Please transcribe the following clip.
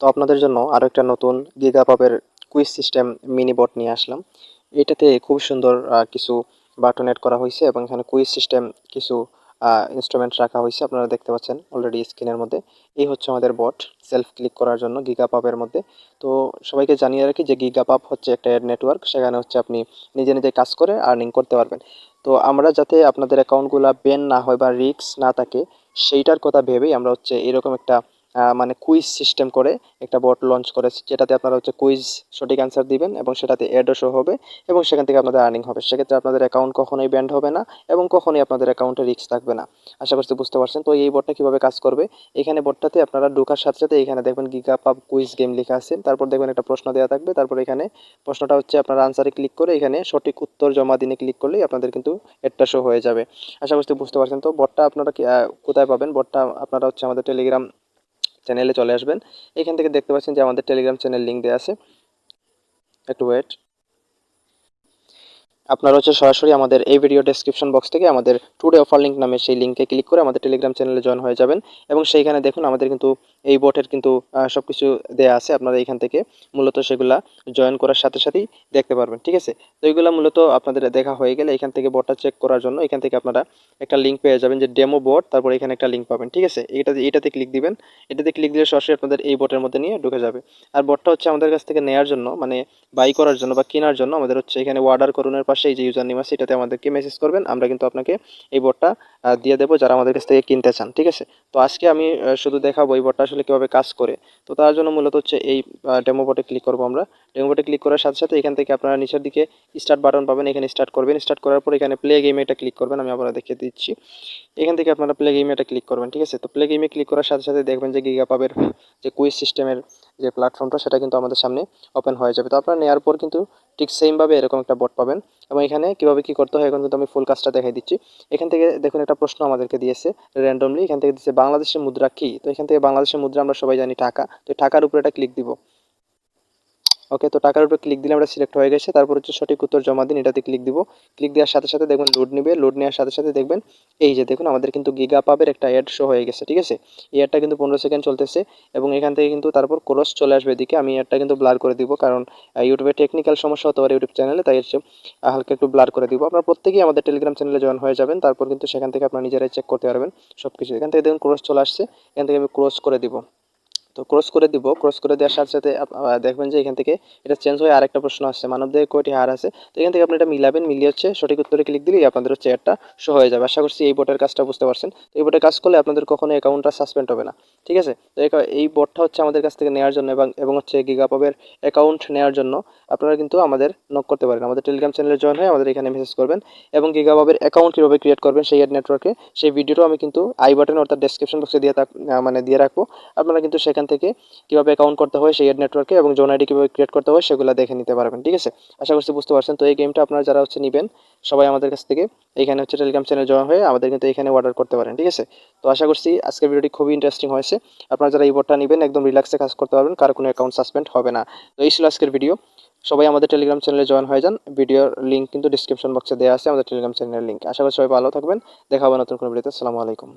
তো আপনাদের জন্য আরও একটা নতুন গিগাপাবের কুইজ সিস্টেম মিনি বট নিয়ে আসলাম। এটাতে খুব সুন্দর কিছু বাটন অ্যাড করা হয়েছে এবং এখানে কুইজ সিস্টেম কিছু ইনস্ট্রুমেন্ট রাখা হয়েছে। আপনারা দেখতে পাচ্ছেন অলরেডি স্ক্রিনের মধ্যে। এই হচ্ছে আমাদের বট সেলফ ক্লিক করার জন্য গিগাপাবের মধ্যে। তো সবাইকে জানিয়ে রাখি যে গিগাপাব হচ্ছে একটা নেটওয়ার্ক সেখানে হচ্ছে আপনি নিজে নিজে কাজ করে আর্নিং করতে পারবেন। তো আমরা যাতে আপনাদের অ্যাকাউন্টগুলো বেন না হয় বা রিস্ক না থাকে, সেইটার কথা ভেবেই আমরা হচ্ছে এরকম একটা মানে কুইজ সিস্টেম করে একটা বট লঞ্চ করেছি, যেটাতে আপনারা হচ্ছে কুইজ সঠিক অ্যান্সার দিবেন এবং সেটাতে অ্যাডও শো হবে এবং সেখান থেকে আপনাদের আর্নিং হবে। সেক্ষেত্রে আপনাদের অ্যাকাউন্ট কখনোই ব্যান্ড হবে না এবং কখনোই আপনাদের অ্যাকাউন্টে রিস্ক থাকবে না। আশা করছি বুঝতে পারছেন। তো এই বটটা কীভাবে কাজ করবে? এখানে বটটাতে আপনারা ঢোকার সাথে সাথে এখানে দেখবেন গিগাপাব কুইজ গেম লেখা আছে। তারপর দেখবেন একটা প্রশ্ন দেওয়া থাকবে। তারপর এখানে প্রশ্নটা হচ্ছে আপনারা আনসারে ক্লিক করে এখানে সঠিক উত্তর জমা দিনে ক্লিক করলেই আপনাদের কিন্তু একটা শো হয়ে যাবে। আশা করছি বুঝতে পারছেন। তো বটটা আপনারা কোথায় পাবেন? বটটা আপনারা হচ্ছে আমাদের টেলিগ্রাম চ্যানেলে চলে আসবেন। এখান থেকে দেখতে পাচ্ছেন যে আমাদের টেলিগ্রাম চ্যানেল লিঙ্ক দেওয়া আছে। একটু ওয়েট আপনারা হচ্ছে সরাসরি আমাদের এই ভিডিও ডেসক্রিপশন বক্স থেকে আমাদের টুডে অফার লিঙ্ক নামে সেই লিঙ্কে ক্লিক করে আমাদের টেলিগ্রাম চ্যানেলে জয়েন হয়ে যাবেন। এবং সেইখানে দেখুন আমাদের কিন্তু এই বোটের কিন্তু সব কিছু দেওয়া আছে। আপনারা এখান থেকে মূলত সেগুলা জয়েন করার সাথে সাথেই দেখতে পারবেন। ঠিক আছে? তো এইগুলো মূলত আপনাদের দেখা হয়ে গেলে এখান থেকে বোটটা চেক করার জন্য এখান থেকে আপনারা একটা লিঙ্ক পেয়ে যাবেন যে ডেমো বোট তারপর এখানে একটা লিঙ্ক পাবেন। ঠিক আছে? এটাতে এটাতে ক্লিক দিবেন। এটাতে ক্লিক দিলে সরাসরি আপনাদের এই বোটের মধ্যে নিয়ে ঢুকে যাবে। আর বোটটা হচ্ছে আমাদের কাছ থেকে নেওয়ার জন্য মানে বাই করার জন্য বা কেনার জন্য আমাদের হচ্ছে এখানে অর্ডার করুনের পাশে এই যে ইউজার নেম আছে এটাতে আমাদেরকে মেসেজ করবেন। আমরা কিন্তু আপনাকে এই বোর্ডটা দিয়ে দেবো যারা আমাদের কাছ থেকে কিনতে চান, ঠিক আছে? তো আজকে আমি শুধু দেখাবো এই বোর্ডটা আসলে কীভাবে কাজ করে। তো তার জন্য মূলত হচ্ছে এই ডেমো বোটে ক্লিক করব আমরা। ডেমো বোটে ক্লিক করার সাথে সাথে এখান থেকে আপনারা নিচের দিকে স্টার্ট বাটন পাবেন, এখানে স্টার্ট করবেন। স্টার্ট করার পর এখানে প্লে গেমে এটা ক্লিক করবেন, আমি আপনারা দেখিয়ে দিচ্ছি। এখান থেকে আপনারা প্লে গেমে এটা ক্লিক করবেন, ঠিক আছে? তো প্লে গেমে ক্লিক করার সাথে সাথে দেখবেন যে গিগা পাবের যে কুইজ সিস্টেমের যে প্ল্যাটফর্মটা সেটা কিন্তু আমাদের সামনে ওপেন হয়ে যাবে। তো আপনারা নেওয়ার পর কিন্তু ঠিক সেমভাবে এরকম একটা বট পাবেন। এবং এখানে কীভাবে কী করতে হয়, এখন কিন্তু আমি ফুল কাজটা দেখাই দিচ্ছি। এখান থেকে দেখুন, একটা প্রশ্ন আমাদেরকে দিয়েছে র্যান্ডমলি এখান থেকে দিচ্ছে বাংলাদেশের মুদ্রা কী? তো এখান থেকে বাংলাদেশের মুদ্রা আমরা সবাই জানি টাকা তো টাকার উপরে এটা ক্লিক দিব। ওকে তো টাকার উপরে ক্লিক দিলে আমরা সিলেক্ট হয়ে গেছে। তারপর হচ্ছে সঠিক উত্তর জমা দিন, এটাতে ক্লিক দিব। ক্লিক দেওয়ার সাথে সাথে দেখবেন লোড নেবে। লোড নেওয়ার সাথে সাথে দেখবেন, এই যে দেখুন আমাদের কিন্তু গিগা পাবের একটা অ্যাড শো হয়ে গেছে, ঠিক আছে? এই অ্যাডটা কিন্তু পনেরো সেকেন্ড চলতেছে এবং এখান থেকে কিন্তু তারপর ক্রস চলে আসবে এদিকে। আমি অ্যাডটা কিন্তু ব্লার করে দিব কারণ ইউটিউবে টেকনিক্যাল সমস্যা হতে পারে ইউটিউব চ্যানেলে তাই হচ্ছে হালকা একটু ব্লার করে দিব। আপনারা প্রত্যেকেই আমাদের টেলিগ্রাম চ্যানেলে জয়েন হয়ে যাবেন। তারপর কিন্তু সেখান থেকে আপনারা নিজেরাই চেক করতে পারবেন সব কিছু এখান থেকে দেখুন ক্রস চলে আসছে। এখান থেকে আমি ক্রস করে দিব। তো ক্রস করে দিব ক্রস করে দেওয়ার সাথে সাথে দেখবেন যে এখান থেকে এটা চেঞ্জ হয়ে আরেকটা প্রশ্ন আসছে মানবদেহে কয়টি হার আছে? তো এখান থেকে আপনি এটা মিলাবেন, মিলিয়ে হচ্ছে সঠিক উত্তরে ক্লিক দিলেই আপনাদের হচ্ছে একটা শো হয়ে যাবে। আশা করছি এই বোটের কাজটা বুঝতে পারছেন। তো এই বোটের কাজ করলে আপনাদের কখনো অ্যাকাউন্টটা সাসপেন্ড হবে না, ঠিক আছে? তো এই বোটটা হচ্ছে আমাদের কাছ থেকে নেওয়ার জন্য এবং এবং হচ্ছে গিগাপবের অ্যাকাউন্ট নেওয়ার জন্য আপনারা কিন্তু আমাদের নক করতে পারেন। আমাদের টেলিগ্রাম চ্যানেলে জয়েন হয়ে আমাদের এখানে মেসেজ করবেন এবং গিগাবাবের অ্যাকাউন্ট কীভাবে ক্রিয়েট করবেন সেই নেটওয়ার্কে সেই ভিডিওটাও আমি কিন্তু আই বাটন অর্থাৎ ডেসক্রিপশন বক্সে দিয়ে মানে দিয়ে রাখব। আপনারা কিন্তু সেখান থেকে কীভাবে অ্যাকাউন্ট করতে হয় সেই অ্যাড নেটওয়ার্কে এবং জোন আইডি কীভাবে ক্রিয়েট করতে হয় সেগুলো দেখে নিতে পারবেন, ঠিক আছে? আশা করছি বুঝতে পারছেন। তো এই গেমটা আপনারা যারা হচ্ছে নেবেন, সবাই আমাদের কাছ থেকে এখানে হচ্ছে টেলিগ্রাম চ্যানেল জয়েন হয়ে আমাদের কিন্তু এখানে অর্ডার করতে পারেন, ঠিক আছে? তো আশা করছি আজকের ভিডিওটি খুবই ইন্টারেস্টিং হয়েছে। আপনারা যারা এই বোর্ডটা নেবেন, একদম রিল্যাক্সে কাজ করতে পারবেন, কারও কোনো অ্যাকাউন্ট সাসপেন্ড হবে না। তো এই ছিল আজকের ভিডিও সবাই আমাদের টেলিগ্রাম চ্যানেলে জয়েন হয়ে যান। ভিডিওর লিঙ্ক কিন্তু ডিসক্রিপশন বক্সে দেওয়া আছে, আমাদের টেলিগ্রাম চ্যানেলের লিঙ্ক আশা করি সবাই ভালো থাকবেন। দেখা হবে নতুন কোনো ভিডিওতে আসসালামু আলাইকুম।